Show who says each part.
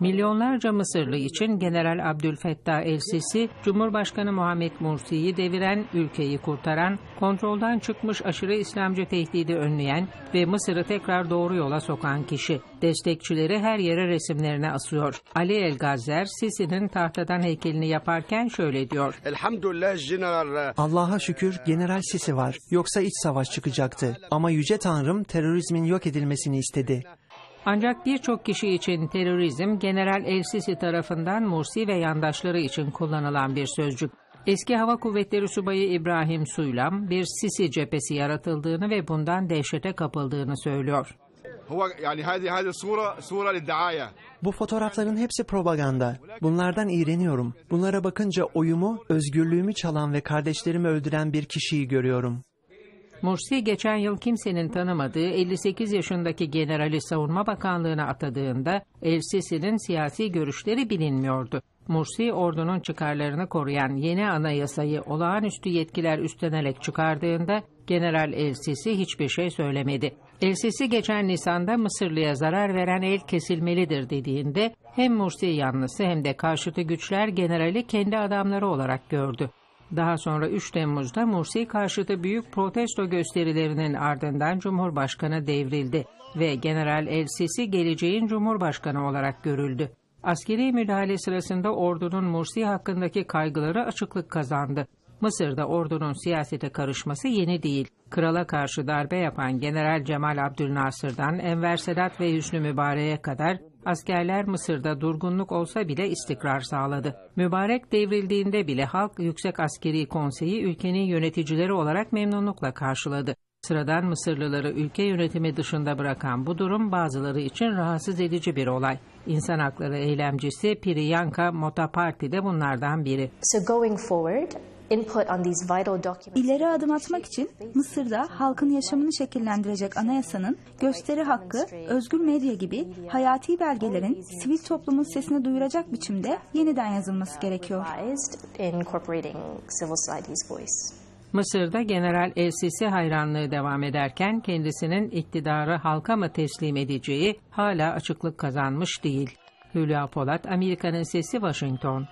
Speaker 1: Milyonlarca Mısırlı için General Abdülfettah el-Sisi, Cumhurbaşkanı Muhammed Mursi'yi deviren, ülkeyi kurtaran, kontrolden çıkmış aşırı İslamcı tehdidi önleyen ve Mısır'ı tekrar doğru yola sokan kişi. Destekçileri her yere resimlerini asıyor. Ali El Gazzer, Sisi'nin tahtadan heykelini yaparken şöyle diyor.
Speaker 2: Elhamdülillah General
Speaker 3: Allah'a şükür General Sisi var. Yoksa iç savaş çıkacaktı. Ama Yüce Tanrım terörizmin yok edilmesini istedi.
Speaker 1: Ancak birçok kişi için terörizm General El-Sisi tarafından Mursi ve yandaşları için kullanılan bir sözcük. Eski Hava Kuvvetleri Subayı İbrahim Suylam bir Sisi cephesi yaratıldığını ve bundan dehşete kapıldığını söylüyor.
Speaker 3: Bu fotoğrafların hepsi propaganda. Bunlardan iğreniyorum. Bunlara bakınca oyumu, özgürlüğümü çalan ve kardeşlerimi öldüren bir kişiyi görüyorum.
Speaker 1: Mursi geçen yıl kimsenin tanımadığı 58 yaşındaki generali Savunma Bakanlığı'na atadığında El-Sisi'nin siyasi görüşleri bilinmiyordu. Mursi ordunun çıkarlarını koruyan yeni anayasayı olağanüstü yetkiler üstlenerek çıkardığında General El-Sisi hiçbir şey söylemedi. El-Sisi geçen Nisan'da Mısırlı'ya zarar veren el kesilmelidir dediğinde hem Mursi yanlısı hem de karşıtı güçler generali kendi adamları olarak gördü. Daha sonra 3 Temmuz'da Mursi karşıtı büyük protesto gösterilerinin ardından Cumhurbaşkanı devrildi ve General El-Sisi geleceğin Cumhurbaşkanı olarak görüldü. Askeri müdahale sırasında ordunun Mursi hakkındaki kaygıları açıklık kazandı. Mısır'da ordunun siyasete karışması yeni değil. Krala karşı darbe yapan General Cemal Abdülnasır'dan Enver Sedat ve Hüsnü Mübarek'e kadar askerler Mısır'da durgunluk olsa bile istikrar sağladı. Mübarek devrildiğinde bile halk Yüksek Askeri Konseyi ülkenin yöneticileri olarak memnunlukla karşıladı. Sıradan Mısırlıları ülke yönetimi dışında bırakan bu durum bazıları için rahatsız edici bir olay. İnsan hakları eylemcisi Priyanka Motaparty de bunlardan biri.
Speaker 4: So going forward, input on these vital documents.
Speaker 5: İleri adım atmak için Mısır'da halkın yaşamını şekillendirecek anayasanın gösteri hakkı, özgür medya gibi hayati belgelerin sivil toplumun sesini duyuracak biçimde yeniden yazılması gerekiyor.
Speaker 4: revised, incorporating civil society's voice.
Speaker 1: Mısır'da General El-Sisi hayranlığı devam ederken kendisinin iktidarı halka mı teslim edeceği hala açıklık kazanmış değil. Hülya Polat, Amerika'nın Sesi, Washington.